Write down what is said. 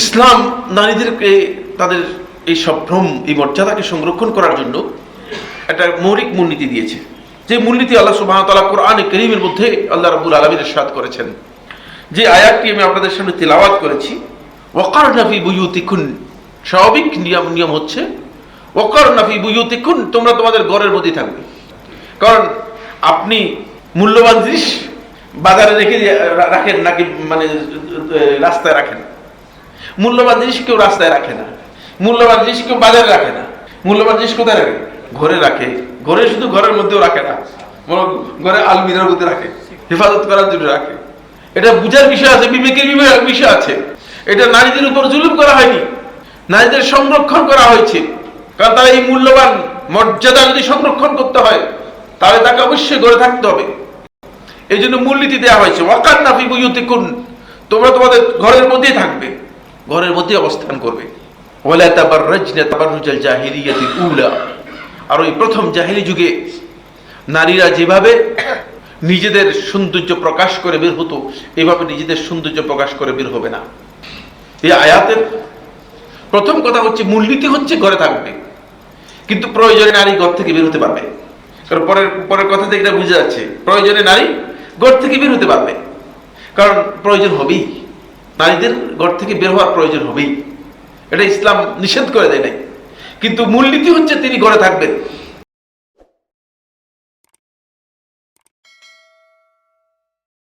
ইসলাম নারীদেরকে তাদের এই সম্ভ্রম এই মর্যাদাকে সংরক্ষণ করার জন্য একটা মৌলিক মূলনীতি দিয়েছে। যে মূলনীতি আল্লাহ সুবাহ তালা কোরআন করিমের মধ্যে আল্লাহ রাবুল আলমীর সাদ করেছেন। যে আয়াতটি আমি আপনাদের সামনে তেলাওয়াত করেছি ওয়াকার নাফি বুয়ুতিকুন স্বাভাবিক নিয়ম নিয়ম হচ্ছে ওয়াকার নাফি বুয়ুতিকুন তোমরা তোমাদের ঘরের মধ্যে থাকবে। কারণ আপনি মূল্যবান জিনিস বাজারে রেখে রাখেন নাকি মানে রাস্তায় রাখেন? মূল্যবান জিনিস কেউ রাস্তায় রাখে না। মূল্যবান জিনিস কেউ বাজারে রাখে না। মূল্যবান জিনিস কোথায় রাখে? ঘরে রাখে। ঘরে শুধু ঘরের মধ্যেও রাখে না। ঘরে আলমিরার মধ্যে রাখে। হেফাজত করার জন্য রাখে। এটা বুঝার বিষয় আছে, বিবেকের বিবে- বিষয় আছে। এটা নারীদের উপর জুলুম করা হয়নি। নারীদের সংরক্ষণ করা হয়েছে। কারণ তারা এই মূল্যবান মর্যাদা যদি সংরক্ষণ করতে হয়, তাহলে তাকে অবশ্যই গড়ে থাকতে হবে। এই জন্য মূলনীতি দেওয়া হয়েছে। ওয়াকার নাফি বুয়ুতিকুন। তোমরা তোমাদের ঘরের মধ্যেই থাকবে। ঘরের মধ্যে অবস্থান করবে। আর ওই প্রথম জাহিলি যুগে নারীরা যেভাবে নিজেদের সৌন্দর্য প্রকাশ করে বের হতো, এভাবে নিজেদের সৌন্দর্য প্রকাশ করে বের হবে না। এই আয়াতের প্রথম কথা হচ্ছে, মূলনীতি হচ্ছে ঘরে থাকবে। কিন্তু প্রয়োজনে নারী ঘর থেকে বের হতে পারবে। কারণ পরের পরের কথা থেকে এটা বুঝে যাচ্ছে, প্রয়োজনে নারী ঘর থেকে বের হতে পারবে। কারণ প্রয়োজন হবেই। নারীদের ঘর থেকে বের হওয়ার প্রয়োজন হবেই। এটা ইসলাম নিষেধ করে দেয় নাই। কিন্তু মূলনীতি হচ্ছে তিনি ঘরে থাকবেন।